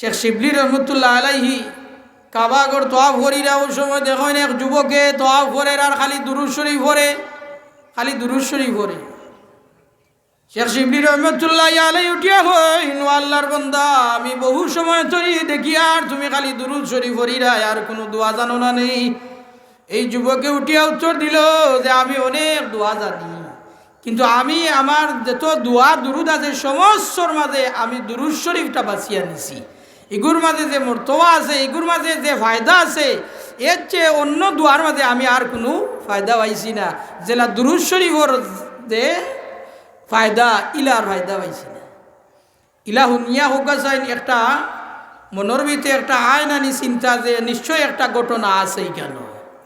শেখ শিবলি রহমতুল্লাহ আলাইহি কাবাগর তোয়াফ করিরা ওই সময় দেখেন এক যুবকে তোয়াফ করে আর খালি দুরুজ শরীফ ভরে খালি দুরুজ শরীফ ভরে শেখ শিবলি রহমতুল্লাহ আলাই উঠিয়া হইন আল্লাহর বন্দা, আমি বহু সময় ধরি দেখি আর তুমি খালি দুরুদ শরীফ ভরিরা আর কোনো দোয়া জানো না নেই? এই যুবকে উঠিয়া উত্তর দিল যে, আমি অনেক দোয়া জানি, কিন্তু আমি আমার যত দোয়া, দুরুদ আছে, সমস্তর মাঝে আমি দুরুদ বাঁচিয়া নিছি। এগুর মাঝে যে মর্তবা আছে এগুর মাঝে যে ফায়দা আছে, এর চেয়ে অন্য দোয়ার মাঝে আমি আর কোনো ফায়দা পাইছি না। যেটা দুরুদ শরীফর যে ফায়দা, ইলার ফায়দা পাইছি না। ইলা হুনিয়া হোক চাইন একটা মনের ভিতরে একটা আনি চিন্তা যে নিশ্চয় একটা ঘটনা আছে কেন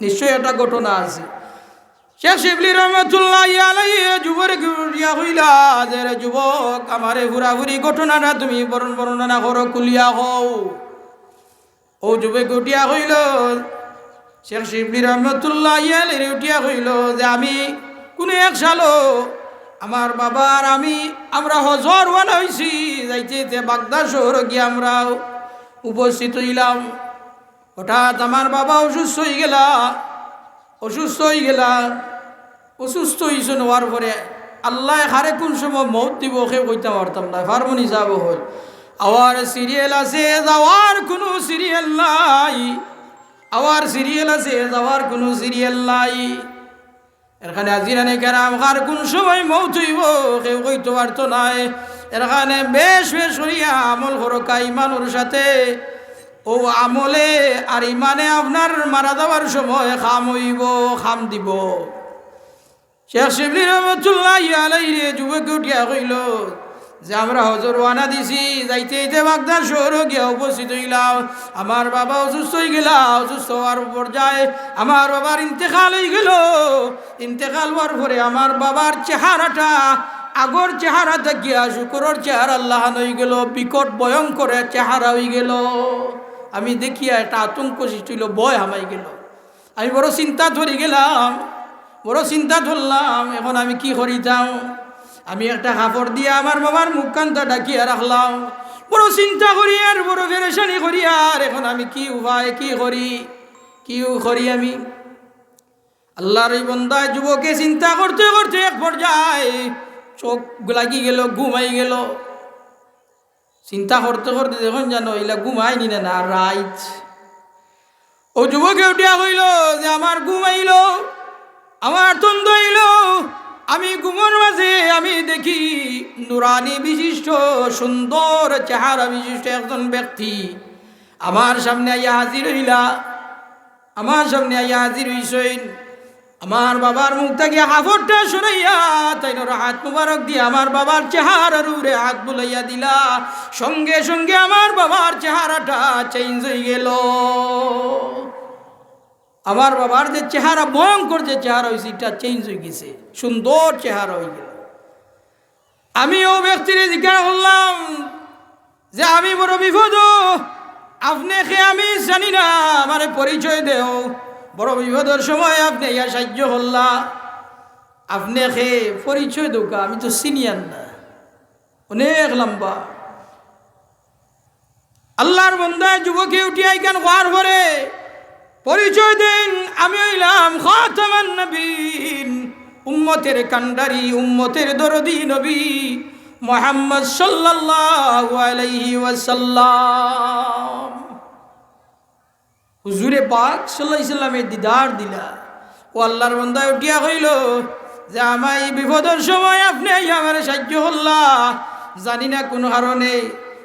নিশ্চয় একটা ঘটনা আছে। শেখ শিবলি রহমতুল্লাহ আলাই যুবর গুড়িয়া হইলা যে যুবক, আমারে ঘুরাঘুরি ঘটনাটা তুমি বরণ বর্ণনা করো, কুলিয়া হও। ও যুবক উঠিয়া হইল, শেখ শিবলি রহমতুল্লাহ আলাই উঠিয়া হইল যে আমি কোনো এক সালো, আমার বাবার আমি, আমরা হজর ওয়ান হয়েছি যাইতে বাগদা শহর গিয়ে আমরা উপস্থিত হইলাম। হঠাৎ আমার বাবা অসুস্থ হয়ে গেলা, অসুস্থ হয়ে গেলা। অসুস্থ হয়েছে নেওয়ার পরে আল্লাহ হারে কোন সময় মৌত দিব সে কইতে পারতাম না ফার্মনি যাব হল। আওয়ার সিরিয়াল আছে যাওয়ার কোনো সিরিয়াল নাই। আওয়ার সিরিয়াল আছে যাওয়ার কোনো সিরিয়াল নাই। এখানে আজিরানে কেরাম কার কোন সময় মৌত হইব কেউ কইতে পারতো নাই। এখানে বেশ বেশ করিয়া আমল হরকা ইমানোর সাথে। ও আমলে আর ইমানে আপনার মারা যাওয়ার সময় খাম হইব, খাম দিব। শেখ শিবলি রহমতুল্লাহ আলাই রে যুবক উঠিয়া কইল যে আমরা হজর ওয়ানা দিছি, যাইতে যাইতে বাগদার শহর গিয়া উপস্থিত হইলাম। আমার বাবা অসুস্থ হয়ে গেলা, অসুস্থ হওয়ার উপর যায় আমার বাবার ইন্তেকাল হয়ে গেল। ইন্তেকাল হওয়ার পরে আমার বাবার চেহারাটা, আগর চেহারা দেখিয়া শুকরের চেহারা আল্লাহ হয়ে গেল, বিকট ভয়ঙ্কর চেহারা হয়ে গেল। আমি দেখিয়া একটা আতঙ্ক সৃষ্টি হইল, ভয় হামাই গেল। আমি বড় চিন্তা ধরে গেলাম বড় চিন্তা ধরলাম, এখন আমি কি করিতাম আমি একটা কাপড় দিয়ে আমার বাবার মুখকান্তা ডাকিয়া রাখলাম। বড় চিন্তা করি আর, বড় ফেরেশানি করি আর, এখন আমি কি উপায়, কি করি? কি করি আমি? আল্লাহর এই বন্দায় যুবকে চিন্তা করতে করতে এক পর্যায়ে চোখ লাগি গেল, ঘুমাই গেল। চিন্তা করতে করতে দেখুন জানো এলা ঘুমাই নি না রাইট ও যুবকে উঠিয়া হইল যে, আমার ঘুমাইল। আমার তন্দ আমি ঘুমোর মাঝে আমি দেখি নুরানি বিশিষ্ট, সুন্দর চেহারা বিশিষ্ট একজন ব্যক্তি। আমার সামনে আইয়া হাজির হইলা। আমার সামনে আইয়া হাজির হইসইন আমার বাবার মুখ থেকে হাফরটা সরাইয়া তাই হাত মুবারক দিয়ে আমার বাবার চেহারার উপরে হাত বুলাইয়া দিলা। সঙ্গে সঙ্গে আমার বাবার চেহারাটা চেঞ্জ হয়ে গেল। আমার বাবার যে চেহারা ভয়ঙ্কর যে চেহারা হয়েছে, এটা চেঞ্জ হয়ে গেছে। সুন্দর চেহারা হয়ে গেল। আমি ও ব্যক্তির জিজ্ঞাসা করলাম যে, আমি বড় বিপদ আপনি খে আমি জানি না, আমার পরিচয় দেও। বড় বিপদের সময় আপনি ইয়া সাহায্য হল্লা আপনি খে পরিচয় দোকা আমি তো সিনিয়র না। অনেক লম্বা। আল্লাহর বন্ধায় যুবকে উঠিয়াই কেন হওয়ার পরে পরিচয় দিন, আমি হইলাম খাতামান নবীন, উম্মতের কান্ডারি, উম্মতের দরদি নবী মোহাম্মদ সাল্লাল্লাহু হুজুরে পাক সাল্লাল্লাহু দিদার দিলা। ও আল্লাহর বন্দায় উঠিয়া হইল যে আমার এই বিপদের সময় আপনি আমার সাহায্য হল্লা জানি না কোন কারণে।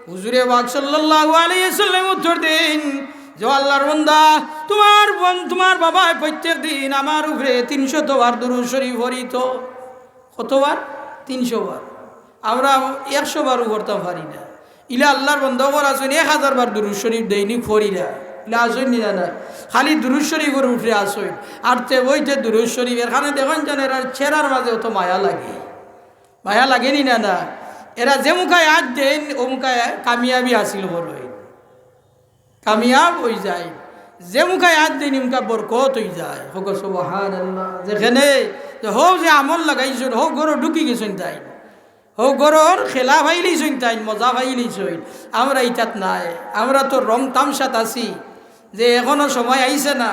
হুজুরে পাক সাল্লাল্লাহু আলাইহি সাল্লাম উত্তর দিন যে আল্লাহর বন্দা, তোমার বোন, তোমার বাবা প্রত্যেক দিন আমার উপরে তিনশো বার দুরু শরীফ হরিত কতবার? তিনশো বার আমরা একশো বার করতে পারি না। ইলা আল্লাহর বন্ধ কর আসুন এক হাজার বার দুরু শরীফ দেয়নি ফরি না। ইলা আসুন নি না খালি দুরু শরীফের উঠে আসুন আর তে বইতে দুরু শরীফ এখানে দেখুন যেন এরা ছেঁড়ার মাঝে অত মায়া লাগে। মায়া লাগেনি না না? এরা যে মুখায় আজ দেন, ও মুখায় কামিয়াবি আসিল বড় কামিয়াব হয়ে যায়। যে মুখায় হাত দিন মুখা বরকত হয়ে যায়। হোক সুবহান যেখানে যে হোক যে আমল লাগাইছেন হোক গরো ঢুকি গেছেন তাই। ও গরর খেলা ভাইলি চইন তাই মজা ভাইলি চইন আমরা ইটাত নাই। আমরা তো রং তামসাত আছি। যে এখনও সময় আইছে না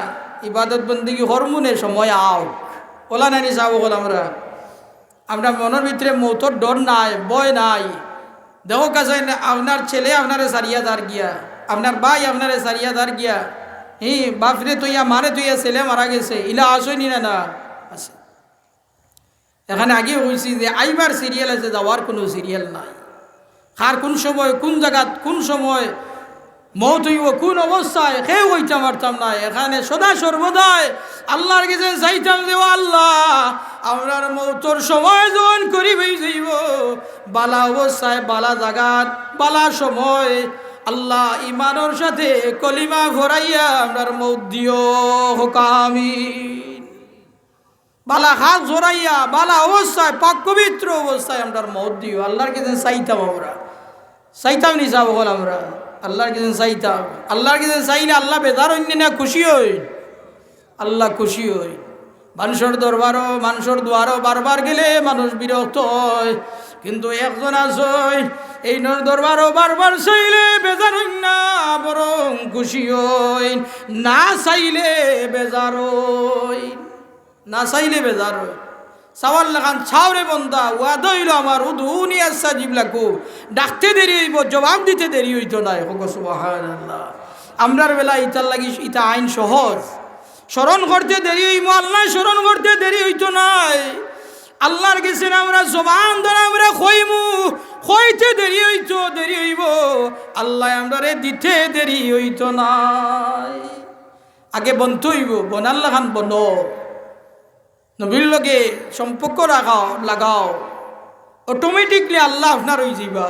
ইবাদত বন্দিগি হরমুনে সময় আও ওলা নানি যাব বল আমরা। আমরা মনের ভিতরে মৌতর ডর নাই বয় নাই। দেখো কাছে আপনার ছেলে আপনারে সারিয়া দার গিয়া। আপনার ভাই আপনারে সারিয়া দার গিয়া, হি বাপরে তুইয়া মারে তুইয়া ছেলে মারা গেছে, ইলা আসই না না? আছে। এখানে আগে হয়েছি যে আইবার সিরিয়াল আছে, যাওয়ার কোনো সিরিয়াল নাই। কার কোন সময়, কোন জায়গাত, কোন সময় মৌত হইব, কোন অবস্থায়, কেউ হইতাম পারতাম না। এখানে সদা সর্বদাই আল্লাহর কাছে চাইতাম যে আল্লাহ আমরার মৌতর সময় জন করিবেই যাইব। বালা অবস্থায়, বালা জাগাত, বালা সময় আল্লাহ ইমানোর সাথে কলিমা ভরাইয়া আমরার মৌত দিও হোকামিন বালা হাত জোরাইয়া বালা অবস্থায়, পাক পবিত্র অবস্থায় আমরা মত দিও। আল্লাহর কাছে চাইতাম আমরা। চাইতাম নি যাব আমরা। আল্লাহর কাছে চাইতাম। আল্লাহর কাছে চাইলে আল্লাহ বেদার অন্য না, খুশি হই আল্লাহ খুশি হই মানুষের দরবারও, মানুষের দুয়ারও বারবার গেলে মানুষ বিরক্ত হয়। কিন্তু একজন আসই এই নর দরবারও বারবার চাইলে বেজার হইন না, বরং খুশি হই। না চাইলে বেজার হইন না চাইলে বেজার হয় চাওয়ার লাগান ছাওরে বন্দা ওয়াদ হইল আমার উদুনি আসা জিবলাকু ডাকতে দেরি হইব, জবাব দিতে দেরি হইতো না সুবহানাল্লাহ। আমরার বেলা ইতার লাগি ইতা আইন সহজ স্মরণ করতে দেরি হইব, আল্লাহ স্মরণ করতে দেরি হইতো নাই। আল্লাহর গেছেন আমরা জবান ধরে আমরা খইমু খইতে দেরি হইতো দেরি হইব। আল্লাহ আমরারে দিতে দেরি হইতো নাই। আগে বন্ত হইব বনাল্লা খান বন। নবীর লগে সম্পর্ক রাখাও, লাগাও। অটোমেটিকলি আল্লাহ আপনার হয়ে যাইবা।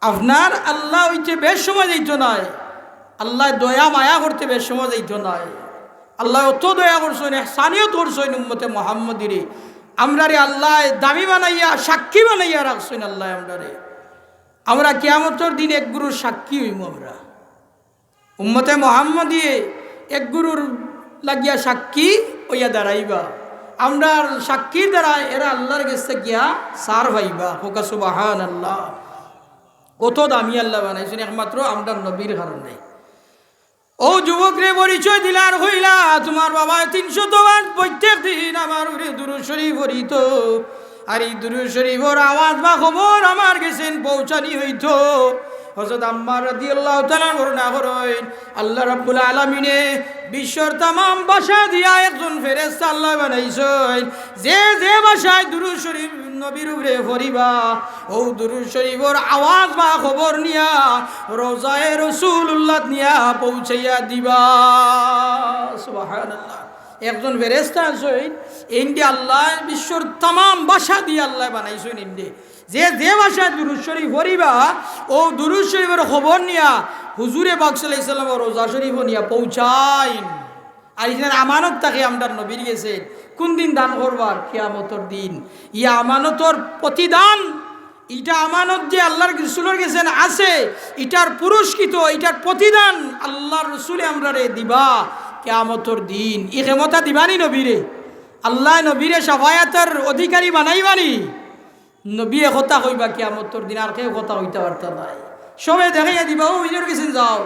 আপনার আল্লাহ হইতে বেশ সময় যাইতো নাই। আল্লাহ দয়া, মায়া করতে বেশ সময় যাইতো নাই। আল্লাহ অত দয়া করছেন স্থানীয় করছেন উম্মতে মোহাম্মদিরে। আমরারে আল্লাহ দামি বানাইয়া, সাক্ষী বানাইয়া রাখছেন আল্লাহ আমরারে। আমরা কেয়ামতর দিন এক গুরুর সাক্ষী হইম আমরা। উম্মতে মোহাম্মদিয়ে এক গুরুর লাগিয়া সাক্ষী ওইয়া দাঁড়াইবা। আমরা সাক্ষীর দ্বারা এরা আল্লাহর কাছে গিয়া সার ভাইবা হোকা সুবাহান আল্লাহ কত দামি আল্লাহ বানাইছেন, একমাত্র আমরা নবীর কারণে। ও যুবক রে পরিচয় দিলার হইলা, তোমার বাবা তিনশো তোমার প্রত্যেক দিন আমার উরে দুরু শরীফ হরিত আর এই দুরু শরীফর আওয়াজ বা খবর আমার গেছেন পৌঁছানি হইতো। হজরত আম্মার রাদিয়াল্লাহু তাআলা বর্ণনা করেন আল্লাহ রাব্বুল আলামিনে বিশ্বর তামাম ভাষা দিয়া একজন ফেরেশতা আল্লাহ বানাইছেন। যে যে ভাষায় শরীফ নবীর উপরে ফরিবা। ও দুরূদ শরীফর আওয়াজ বা খবর নিয়া, রোজায়ে রাসূলুল্লাহ নিয়া পৌঁছাইয়া দিবা। সুবহানাল্লাহ। একজন ফেরেস্তা আছেন ইন্ডিয়া আল্লাহ, বিশ্বর তামাম ভাষা দিয়ে আল্লাহ বানাইছেন ইন্ডিয়া যে যে ভাষায় দুরুদ শরীফ হরিবা ও দুরুদ শরীফের খবর নিয়া হুজুরে বাকসাল ইসলাম রোজা শরীফ নিয়া পৌঁছাইন। আর এখানে আমানত তাকে আমরা নবীর গেছে কোন দিন দান করবার? কিয়ামতর দিন। ইয়া আমানতর প্রতিদান ইটা আমানত যে আল্লাহর রসুলের গেছেন আছে ইটার পুরস্কৃত ইটার প্রতিদান আল্লাহর রসুলে আমরা রে দিবা। কেয়ামতর দিন ই ক্ষমতা দিবানি নবীরে। আল্লাহ নবীরে সাফায়াতের অধিকারী বানাইবানি। নবী একতা হইবা কেয়ামতর দিন আর কেউ কথা হইতে পারত নাই সবে দেখাইয়া দিবা, ও নিজের গেছেন যাও।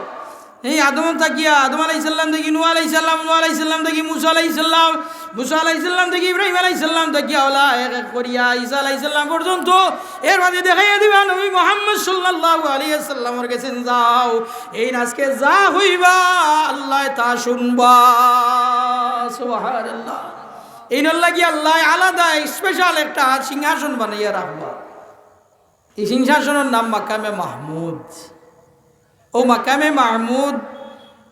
এই আদম থাকিয়া আদম আলাইসাল্লাম দেখি নু আলাইসাল্লাম নু আলাইসাল্লাম দেখি, মুসা আলাইসাল্লাম মুসা আলাইসাল্লাম দেখি ইব্রাহিম আলাইসাল্লাম দেখি ওলা এক এক করিয়া ঈসা আলাইসাল্লাম পর্যন্ত এর মাঝে দেখাইয়া দিবা নবী মোহাম্মদ সাল্লাহ আলিয়াল্লামর গেছেন যাও। এই আজকে যা হইবা, আল্লাহ তা শুনবা। সুবহানাল্লাহ। এই নল্লাগি আল্লাহ আলাদা স্পেশাল একটা সিংহাসন বানাইয়া রাখবা। এই সিংহাসনের নাম মাকামে মাহমুদ। ও মাকামে মাহমুদ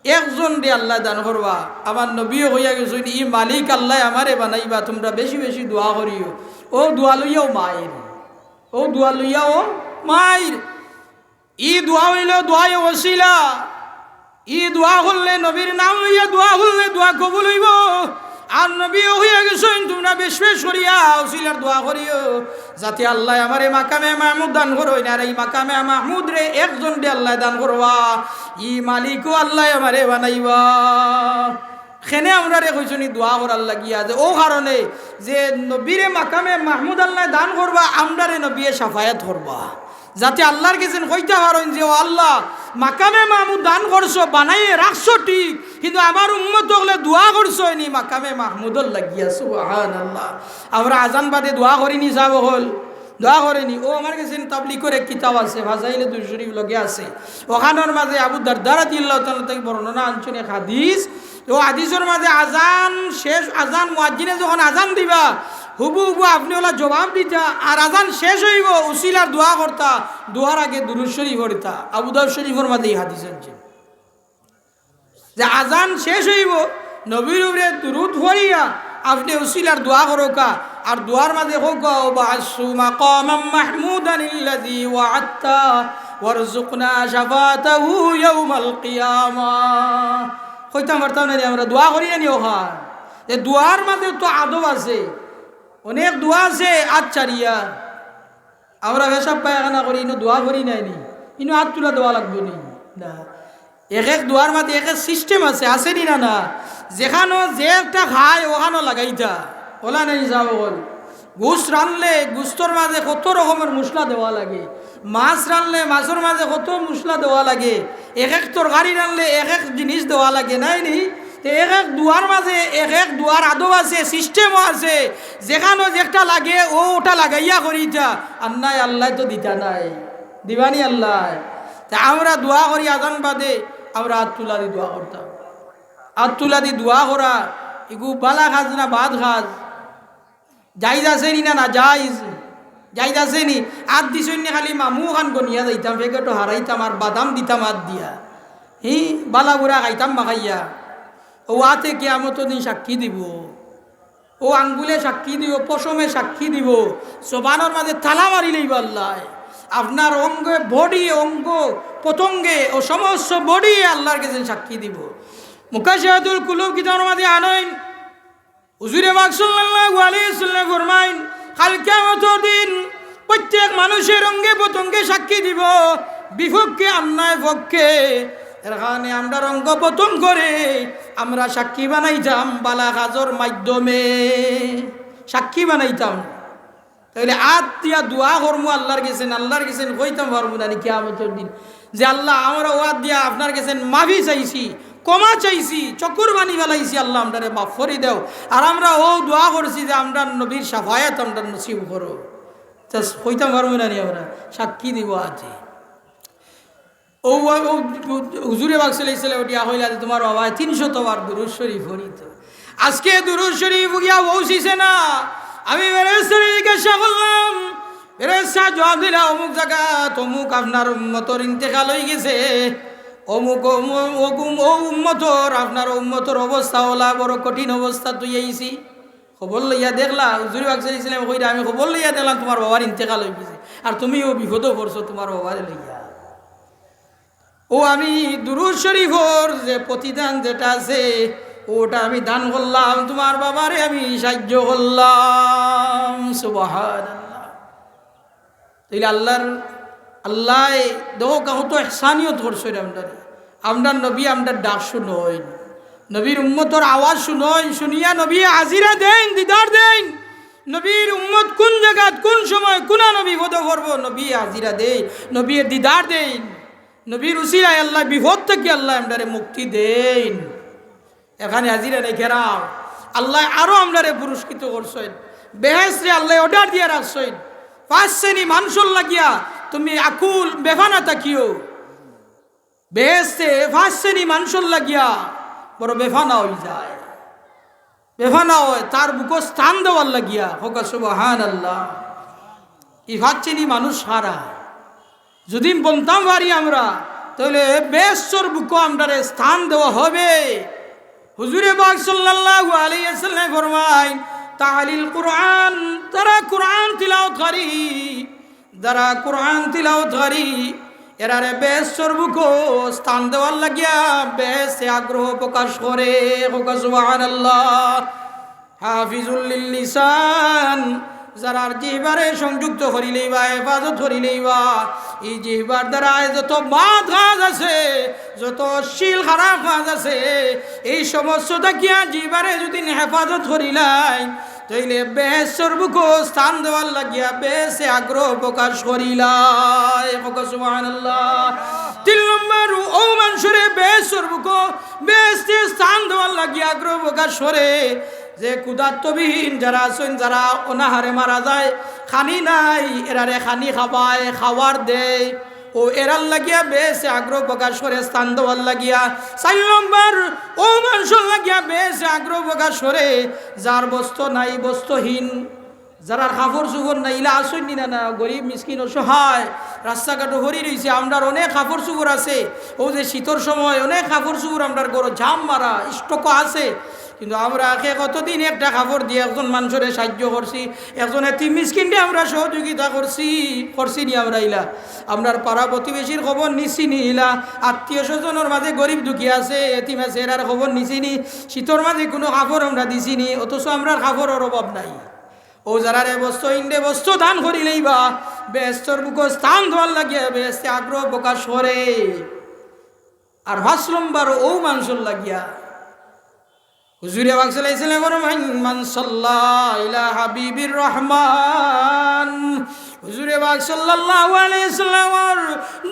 একজন রে আল্লাহ দান করবা। আমার নবীও হইয়া গেছেন ই মালিক, আল্লাহ আমারে বানাইবা, তোমরা বেশি বেশি দোয়া করিও। ও দোয়া লইয়াও মায়ের। ও দোয়া লইয়াও মায়ের। ই দোয়া হইল দোয়াই ওসিলা। ই দোয়া হললে নবীর নাম লইয়া দোয়া হললে দোয়া কবুল হইব। আর নবী হইয়া গেছেন, তোমরা বেশ বেশ করিয়া ওসিলার দোয়া করিও। যাতে আল্লাহ আমার এই মাকামে মাহমুদ দান করো আর এই মাকামে মাহমুদ রে একজন রে আল্লাহ দান করবা। ই মালিকও আল্লাহ আমারে বানাইবা। খেনে আমরা রে কইছনি দোয়া করার লাগিয়া যে, ও কারণে যে নবীরে মাকামে মাহমুদ আল্লাহ দান করবা আমরা রে নবীয়ে সাফায়াত করবা। যাতে আল্লাহর গেছেন কইতে পারেন যে, ও আল্লাহ, মাকামে মাহমুদ দান করছ, বানাইয়ে রাখছো ঠিক, কিন্তু আমার উম্মত হলে দোয়া করছ নি মাকামে মাহমুদর লাগিয়া সুবহান আল্লাহ আমরা আজান বাদে দোয়া করিনি, যাব হল। দোয়া করেনি। ও আমার কাছে তাবলি করে কিতাব আছে ভাজাইলে দুই শরীফ লগে আছে। ওখানোর মাঝে আবু দারদারা দিল্লাহ থেকে বর্ণনা আনছেন এক হাদিস। ও হাদিসের মাঝে আজান শেষ, আজান মুয়াজ্জিনে যখন আজান দিবা হুবু হুবু আপনি ওলা জবাব দিতা, আর আজান শেষ হইব, উসিলার দোয়া করতা, দোয়ার আগে দুরুদ শরীফ হরিতা আবু দাউদ শরীফের মাঝে এই হাদিস আনছেন যে আজান শেষ হইব, নবীর উপরে দুরুদ হরিয়া আপনি উসিলার দোয়া করোকা, আর দোয়ার মাঝে হোক বাসু মাকামাম মাহমুদান ইল্লাযী ওয়া'আদতা, ওয়ারযুকনা শাফাতাহু ইয়াউমাল কিয়ামাহ কইতাম পারতাম না আমরা দোয়া করি না নি ওখান এ দোয়ার মাঝে তো আদব আছে। অনেক দোয়া আছে আচ্ছারিয়া আমরা পেশাব পায়খানা করি, ইনো দোয়া করি নাই নি। ইনো হাত তুলা দেওয়া লাগবে নি। না। এক এক দোয়ার মাঝে এক এক সিস্টেম আছে আছে নি না না? যেখানো যে একটা খায়, ওখানো লাগাইতা ওলা নাই যাব বল। গুস রানলে গুস্তর মাঝে কত রকমের মশলা দেওয়া লাগে। মাছ রানলে মাছের মাঝে কত মশলা দেওয়া লাগে। এক এক তরকারি রানলে এক এক জিনিস দেওয়া লাগে, নাই নি? এক এক দুয়ার মাঝে এক এক দুয়ার আদব আছে সিস্টেমও আছে। যেখানো যেটা লাগে, ও ওটা লাগাইয়া করিতা আর নাই আল্লাহ তো দিতা নাই। দিবানি আল্লাহ। তা আমরা দোয়া করি আজান বাদে, আমরা হাত তুলা দি দোয়া করতাম। হাত তুলা দি দোয়া করা এগু বালা খাজ না বাদ খাজ। যাইজ আছে নি না যাইজ যাইজ আছে নি? আত দিছই নি খালি মামু খান গনিয়া যাইতাম, ফেকেটো হারাইতাম আর বাদাম দিতাম আত দিয়া। হি, বালা বুড়া খাইতাম মাখাইয়া। ও আতে কেয়ামত দিন সাক্ষী দিব। ও আঙ্গুলে সাক্ষী দিব, পশমে সাক্ষী দিব। জবানোর মাঝে থালা মারি লইব আল্লাহ। আপনার অঙ্গে বডি, অঙ্গ পতঙ্গে ও সমস্ত বডি আল্লাহর কাছে সাক্ষী দিব। মুকাশাহাদুল কুলুব কিতাবের মাঝে আনইন হুজুরে আলাইহি সাল্লাম ফরমাইন, কাল কিয়ামতের দিন প্রত্যেক মানুষের অঙ্গে পতঙ্গে সাক্ষী দিব। বিপক্ষে, অন্যায় পক্ষে এখানে আমরা রঙ্গ পতন করে, আমরা সাক্ষী বানাইতাম বালা কাজর মাধ্যমে। সাক্ষী বানাইতাম। তাহলে আত দিয়া দোয়া করমু, আল্লাহর গেছেন আল্লাহর গেছেন কইতাম পারব না কিয়ামতের দিন। যে আল্লাহ, আমরা ওয়াদ দিয়া আপনার গেছেন মাফি চাইছি কমা চাইছি, চকুর বানি বেলাইছি, আল্লাহ আমরা মাফ করি দেও। আর আমরা ও দোয়া করছি যে আমরা নবীর সাফায়াত আমরা নসিব করো। তা কইতাম পারব না আমরা, সাক্ষী দিব আছে ও হুজুরে বাকসাল ইসলাম ওটিয়া হইলা তোমার বাবা তিনশো তোমার দুরুজ শরীফ হরিত আজকে দুরুজ শরীফ গিয়া পৌঁছিছে না। আমি বেরেশ্বরী জিজ্ঞাসা করলাম বেরেশ্বর জবাব দিলা, অমুক জায়গা তমুক আপনার উম্মতর ইন্তেকাল হয়ে গেছে। অমুক অমুক ও উম্মতর, আপনার উম্মতর অবস্থা ওলা, বড় কঠিন অবস্থা তুই আইছি। খবর লইয়া দেখলা, হুজুরি বাকসাল ইসলাম কইরা, আমি খবর লইয়া দেখলাম তোমার বাবার ইন্তেকাল হয়ে গেছে। আর তুমিও বিপদও করছ তোমার বাবার লইয়া। ও আমি দুরুদ শরীফর যে প্রতিদান যেটা আছে, ওটা আমি দান করলাম, তোমার বাবারে আমি সাহায্য করলাম। সুবাহান তাইলে আল্লাহর আল্লাহ দেখো কাহো তো এহসানিয়ত করছ আমরা আমরা নবী আমরা ডাক শুনই। নবীর উম্মতর আওয়াজ শুনই, শুনিয়া নবী হাজিরা দেন, দিদার দেন। নবীর উম্মত কোন জায়গাত, কোন সময়, কোনা নবী বদ করব, নবী হাজিরা দেই, নবীর দিদার দেন নবীর উসিলায় আল্লাহ বিপদ থেকে আল্লাহ আমরারে মুক্তি দেন। এখানে হাজিরা নেই ঘেরাও আল্লাহ আরও আমরারে পুরস্কৃত করছেন। বেহেসরে আল্লাহ অর্ডার দিয়ে রাখছেন। পাঁচ শ্রেণি মানুষের লাগিয়া তুমি আকুল বেফানা তাকিও বেহেসে পাঁচ শ্রেণি মানুষের লাগিয়া বড় বেফানা হয়ে যায়। বেফানা হয়, তার বুক স্থান দেওয়ার লাগিয়া। হোক সুবাহান আল্লাহ পাঁচ শ্রেণি মানুষ সারা যদি বলতাম পারি আমরা, তাহলে বেশ্বর বুকো আমরা স্থান দেওয়া হবে। হুজুরে বাগ সাল্লাল্লাহু আলাইহি ওয়াসাল্লাম তাহলিল কুরআন তারা কুরআন তিলাওয়াত করি যারা কুরআন তিলাওয়াত করি। এরারে বেশ্বর বুকো স্থান দেওয়ার লাগিয়া বেশ আগ্রহ প্রকাশ করে। সুবহানাল্লাহ। হাফিজুল লিসান যারার জিহবারে সংযুক্ত করিলেই বা হেফাজত করিলেই বা, এই জিহবার দ্বারা যত বাদ গাছ আছে, যত শিল খারাপ কাজ আছে, এই সমস্তটা কিয়া জীবারে যদি হেফাজত করিলাই তাইলে বেশ সর্বক স্থান দেওয়ার লাগিয়া বেশ আগ্রহ প্রকাশ করিলাই তিন নম্বর, ও মানুষরে বেশ সর্বক বেশ স্থান দেওয়ার লাগিয়া আগ্রহ প্রকাশ করে যে ক্ষুধার্তবিহীন যারা আছেন, যারা অনাহারে মারা যায়, খানি নাই, এরারে খানি খাবায় খাওয়ার দেয়। ও এরার লাগিয়া বেশ আগ্রহ প্রকাশ করে, স্থান দেওয়ার লাগিয়া চার নম্বর ও মানুষের লাগিয়া বেশ আগ্রহ প্রকাশ করে। যার বস্তু নাই, বস্তুহীন। যারা কাপড় চুপড় নাই ইলা আসুন না না, গরিব, মিসকিন, অসহায়। রাস্তাঘাটে হরি রয়েছে আমরার অনেক কাপড় চুপড় আছে। ও যে শীতর সময় অনেক কাপড় চুপড় আমরার গরো ঝাম মারা স্টক আছে। কিন্তু আমরা আগে কতদিন একটা কাপড় দিয়ে একজন মানুষের সাহায্য করছি, একজন এটি মিসকিনকে আমরা সহযোগিতা করছি করছি নি আমরা ইলা। আমরার পাড়া প্রতিবেশীর খবর নিচ্ছি নি ইলা। আত্মীয় স্বজনের মাঝে গরিব দুঃখী আছে এটি মাসে এরার খবর নিছি নি। শীতর মাঝে কোনো কাপড় আমরা দিছি নি, অথচ আমরা কাপড়ের অভাব নাই। ও যারা রে বস্তু ইন্ডে বস্তু দান করিলেই বা বেস্তর বুক স্থান ধোয়ার লাগিয়া বেস্তে আগ্রহ প্রকাশ করে। আর হাসলম্বার ও মানুষের লাগিয়া। হুজুরে বাকসালাইছিলেন ফরমান মান সাল্লাহ ইলা হাবিবির রহমান। হুজুরে বাক সাল্লাল্লাহু সাল্লামর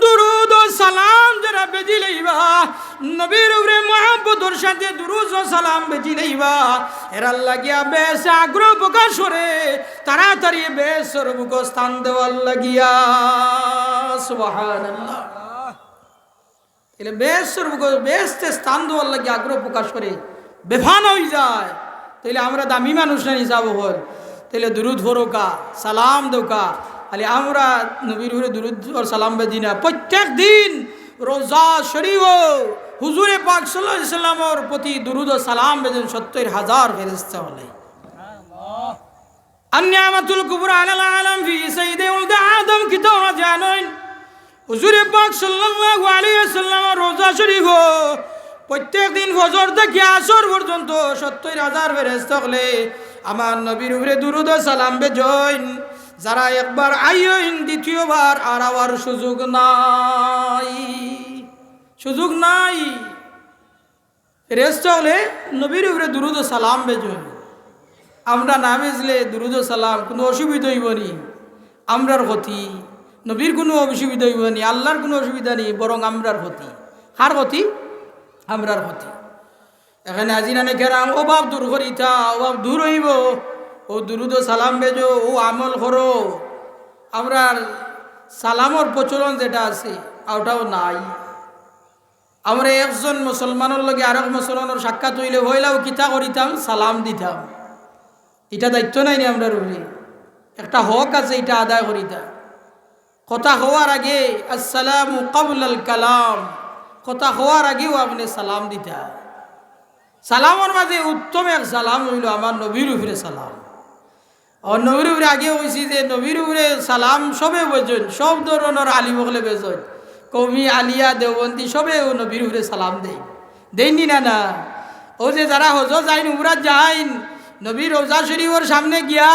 দুরুদ ও সালাম যারা বেজি লইবা, নবীর উপরে মহব্বতর সাথে দুরুদ ও সালাম বেজি লইবা এরা লাগিয়া বেশ আগ্রহ প্রকাশ করে, তাড়াতাড়ি বেশ সর্বক স্থান দেওয়ার লাগিয়া, সুবহানাল্লাহ। এলে বেশ সর্বক স্থান দেওয়ার লাগিয়া আগ্রহ প্রকাশ করে, বেফান হয়ে যায়। তাইলে আমরা দামি মানুষ না হিসাব হল। তাইলে দুরুদ ভরোকা সালাম দৌকা খালি আমরা নবীর হুরে দুরুদ আর সালাম বেদি না প্রত্যেক দিন রোজা শরীফ হুজুরে পাক সাল্লামর প্রতি দুরুদ সালাম বেদেন সত্তর হাজার ফেরেস্তা হলে আন্যামাতুল কুবরা আলাল আলম ফি সাইদে উলদা আদম কি তোমরা জানেন। হুজুরে পাক সাল্লাল্লাহু আলাইহি ওয়াসাল্লাম রোজা শরীফ প্রত্যেক দিন ফজর থেকে আসর পর্যন্ত সত্তর হাজার ফেরেস থাকলে আমার নবীর উপরে দুরুদ সালাম বেজইন যারা একবার আইন দ্বিতীয়বার আর আবার সুযোগ নাই সুযোগ নাই। ফেরেস থাকলে নবীর উপরে দুরুদ সালাম বেজইন আমরা না বেজলে দুরুদ সালাম কোনো অসুবিধা হইব নি। আমরার ক্ষতি, নবীর কোনো অসুবিধা হইব নি, আল্লাহর কোনো অসুবিধা নেই, বরং আমরার ক্ষতি। কার ক্ষতি? আমরার ক্ষতি। এখানে আজি নানে কেরাম, অভাব দূর করিতা, অভাব দূর হইব। ও দুরুদ সালাম বেজো, ও আমল করো। আমরার সালামর প্রচলন যেটা আছে ওটাও নাই। আমরা একজন মুসলমানের লগে আরেক মুসলমানের সাক্ষাৎ হইলে হইলেও কিতা করিতাম? সালাম দিতাম। এটা দায়িত্ব নাই নি আমরা রুলি একটা হক আছে, এটা আদায় করিতাম। কথা হওয়ার আগে, আসসালামু কাবুল কালাম। কথা হওয়ার আগেও আপনি সালাম দিতে সালামর মাঝে উত্তম এক সালাম হইল আমার নবীর উপরে সালাম। আর নবীর আগে হয়েছি যে নবীর উপরে সালাম সবে বেজন সব ধরনের আলী বকলে বেজন কমি আলিয়া দেওবন্দি সবে ও নবীর উপরে সালাম দেই দেয়নি না না ও যে যারা হজ যাইন উমরাত যাইন নবীর রোজা শরীফের সামনে গিয়া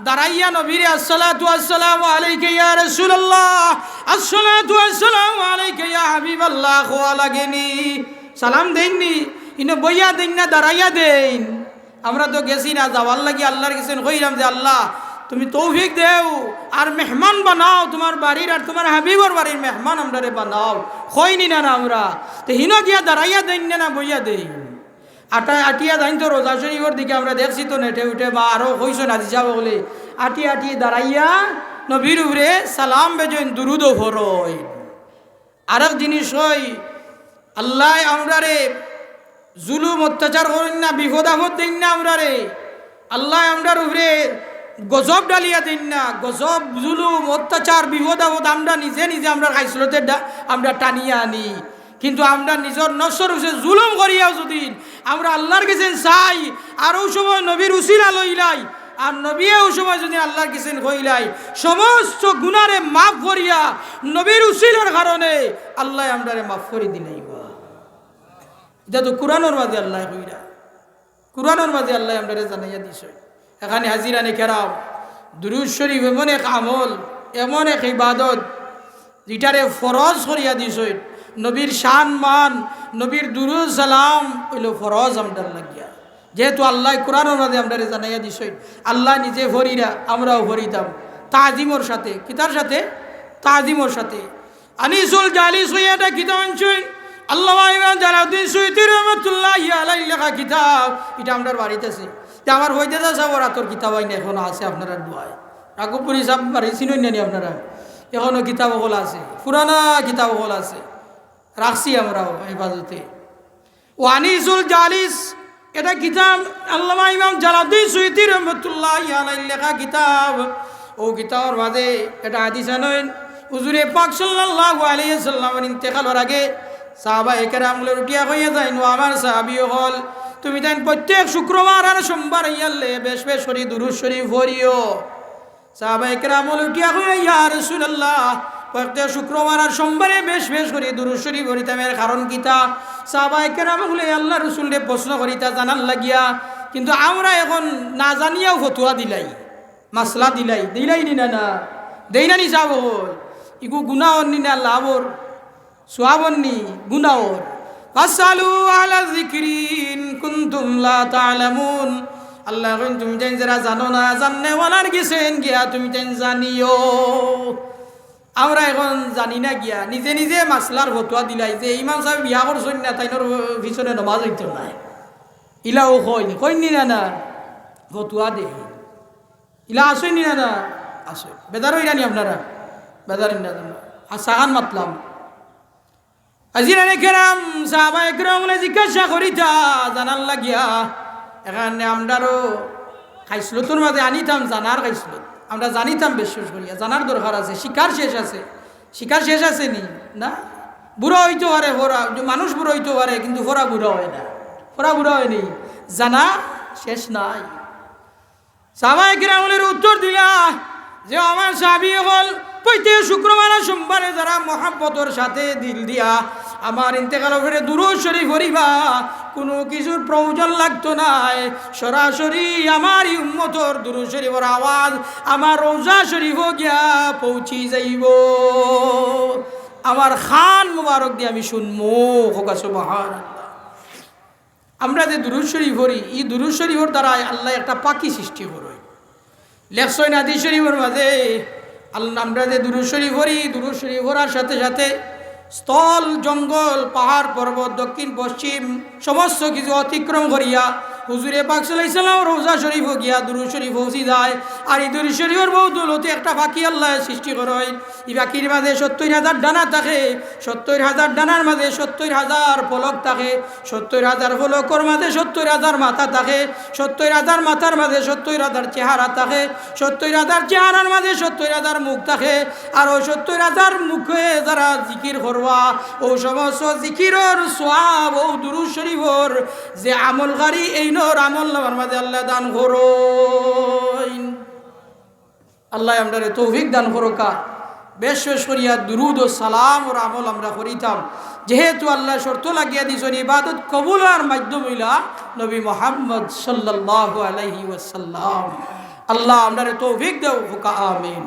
দাঁড়াইয়া নবীর আসসালাতু আসসালামু আলাইকা ইয়া রাসূলুল্লাহ আসসালাতু আসসালামু আলাইকা ইয়া হাবিবাল্লাহ খোয়া লাগেনি সালাম দেননি ইনো বইয়া দেন না দাঁড়াইয়া দেন আমরা তো গেছি না, যাওয়ার লাগি আল্লাহর কাছে কইলাম যে, আল্লাহ, তুমি তৌফিক দেও, আর মেহমান বানাও, তোমার বাড়ির আর তোমার হাবিবর বাড়ির মেহমান আমরা রে বানাও। কইনি না না আমরা। তো হিনো গিয়া দাঁড়াইয়া দেন না বইয়া দেই। আটা, আটিয়া দাইন তো রোজা শরীফের দিকে আমরা দেখছি তো নেটে উঠে, বা আরও হইস না দিশা বলে। আটি আটি দাঁড়াইয়া নবীর উপরে সালাম বেজইন দুরুদ ভরই আরেক জিনিস হই, আল্লাহ আমরা রে জুলুম, অত্যাচার করেন না, বিপদ আপদ দিন না আমরা রে আল্লাহ আমরার উপরে গজব ডালিয়া দিন না। গজব, জুলুম, অত্যাচার, বিপদ আপদ আমরা নিজে নিজে আমরা খাইসলতে আমরা টানিয়া আনি। কিন্তু আমরা নিজের নশ্বর হচ্ছে জুলুম করিয়াও যদি আমরা আল্লাহর কাছে চাই আর ওই সময় নবীর উসিলা লইলাই, আর নবীও সময় যদি আল্লাহর কাছে হইলাই সমস্ত গুণারে মাফ করিয়া নবীর উসিলার কারণে আল্লাহ আমরারে মাফ করে দিলাইবা। এটা তো কোরআনের মাঝে আল্লাহ হইরা। কোরআনের মাঝে আল্লাহ আমরা জানাইয়া দিছ। এখানে হাজিরানে কেরাম। দুরুজ শরীফ এমন এক আমল, এমন এক ইবাদত, যেটারে ফরজ করিয়া দিছ। নবীর শান মান, নবীর দুরুদ সালাম হইল ফরজ আমদার লাগিয়া। যেহেতু আল্লাহ কোরআন মাঝে আমরা জানাইয়া দিছই আল্লাহ নিজে ভরিরা আমরাও ভরিতাম তাজিমর সাথে, কিতার সাথে? তাজিমর সাথে। আনিসুল জালি সুইয়াটা কিতাব আনছই আল্লাহ জালাউদ্দিন সুইতি রহমতুল্লাহ আলাই লেখা কিতাব। এটা আমরা বাড়িতে আছে। যে আমার হইতে যা সব ওরা তোর কিতাব আইন এখনও আছে আপনারা দোয়ায়। রাঘবপুরি সাহেব বাড়ি চিনুন নানি আপনারা। এখনও কিতাব হল আছে, পুরানা কিতাব হল আছে। রাখছি আমরাও হেফাজতে। ওয়ানিসুল জালিস, এটা কিতাব আল্লামা ইমাম জালাউদ্দিন সুইতি রহমতুল্লাহ আলাই লেখা কিতাব। ও কিতাবর মাঝে এটা হাদিস আনইন। হুজুরে পাক সাল্লাল্লাহু আলাইহি সাল্লামের ইন্তেকালের আগে সাহাবা একরামগুলো উঠিয়া হইয়া যায়, নো, আমার সাহাবিও হল। তুমি তাই প্রত্যেক শুক্রবার আর সোমবার ইয়াল্লে বেশ বেশ করি দুরুদ শরীফ পড়িও। সাহাবা একরামগুলো উঠিয়া হইয়া, ইয়া রাসূলুল্লাহ, প্রত্যেক শুক্রবার আর সোমবারে বেশ বেশ করি দুরুদ শরীফ পড়িতামের কারণ কিতা সাহাবা একরামগুলো আল্লাহ রসুলরে প্রশ্ন করিতা জানার লাগিয়া, কিন্তু আমরা এখন না জানিয়াও ফতুয়া দিলাই, মাসলা দিলাই দিলাই নি, না না দেই না নি সাহাব ইগু গুনাহর নি না লাভর সোয়াবন্নি গুনাওর ফাসালু আলা যিকরিন কুনতুম লা তা'লামুন আল্লাহ কইন তুমি যেন যারা জানো না, জাননে ওয়ালার গেছেন গিয়া, তুমি যেন জানিও। আমরা এখন জানি না গিয়া, নিজে নিজে মাসলার ফতুয়া দিলাই যে ইমাম সাহেব বিয়া করছেন না, তাইনোর পিছনে নমাজ হইতে নাই। ইলাও কইনি কইনি না না, ফতুয়া দে ইলা আসেনি না না, আসে। বেদার হইরানি আপনারা? বেদার না সাগান মাতলাম। আজিরানে কেরাম, সাহাবা একরম জিজ্ঞাসা করিতা, জানার লাগিয়া, এখানে আমরারও খাইছিল তোর মাঝে আনিতাম, জানার খাইছিল আমরা জানিতাম বিশ্বাস করিয়া, জানার দরকার আছে, শিকার শেষ আছে। শিকার শেষ আছে নি? না? বুড়ো হইতে পারে, ফোরা মানুষ বুড়ো হইতে পারে, কিন্তু ফোরা বুড়ো হয় না। ফোরা বুড়ো হয়নি জানা শেষ নাই। সাহাবা একরামের উত্তর দিলা, যে আমার সাবি হল, প্রত্যেক শুক্রবার সোমবারে যারা মহাব্বতর সাথে দিল দিয়া আমার ইন্তেকাল ফিরে দূর শরীফ হরিবা কোনো কিছুর প্রয়োজন লাগতো নাই। সরাসরি আমার উম্মতর দূর শরীফর আওয়াজ, আমার রোজা শরীফ গিয়া পৌঁছি যাইব। আমার খান মুবারক দিয়ে আমি শুনমো হোকা সুবহান আমরা যে দুরুদ শরীফ হরি এই দুরুদ শরীফর দ্বারাই আল্লাহ একটা পাখি সৃষ্টি করো। লেখসই নাদি শরীফের মাঝে আল্লাহ আমরা যে দুরু শরীফ হরি দুরু শরীফ হরার সাথে সাথে স্থল জঙ্গল পাহাড় পর্বত দক্ষিণ পশ্চিম সমস্ত কিছু অতিক্রম করিয়া হুজুরে পাকসাল্লাহ ইসলাম রোজা শরীফ গিয়া দুরু শরীফ পৌঁছি যায় আর এই দুরু শরীফের বহু দৌলতে একটা পাখি আল্লাহ সৃষ্টি করয় এই পাখির মাঝে সত্তর হাজার ডানা থাকে সত্তর হাজার ডানার মাঝে সত্তর হাজার ফলক থাকে সত্তর হাজার ফলকর মাঝে সত্তর হাজার মাথা থাকে সত্তর হাজার মাথার মাঝে সত্তর হাজার চেহারা থাকে সত্তর হাজার চেহারার মাঝে সত্তর হাজার মুখ থাকে আর ওই সত্তর হাজার মুখে যারা জিকির করবা ও সমস্ত জিকিরর সোয়াব ও দুরু শরীফর যে আমলকারী এই নর আমল মাঝে আল্লাহ দান করো আল্লাহ আমরা তৌফিক দান করো। কা বেশ বেশ করিয়া দুরুদ ও সালাম ওর আমল আমরা করিতাম। যেহেতু আল্লাহ শর্ত লাগিয়া দিয়েছেন, ইবাদত কবুলার মাধ্যম হইলা নবী মোহাম্মদ সাল্লাহ আলাইহি ওয়াসাল্লাম। আল্লাহ আমরা তৌফিক দেও হুকা আমিন।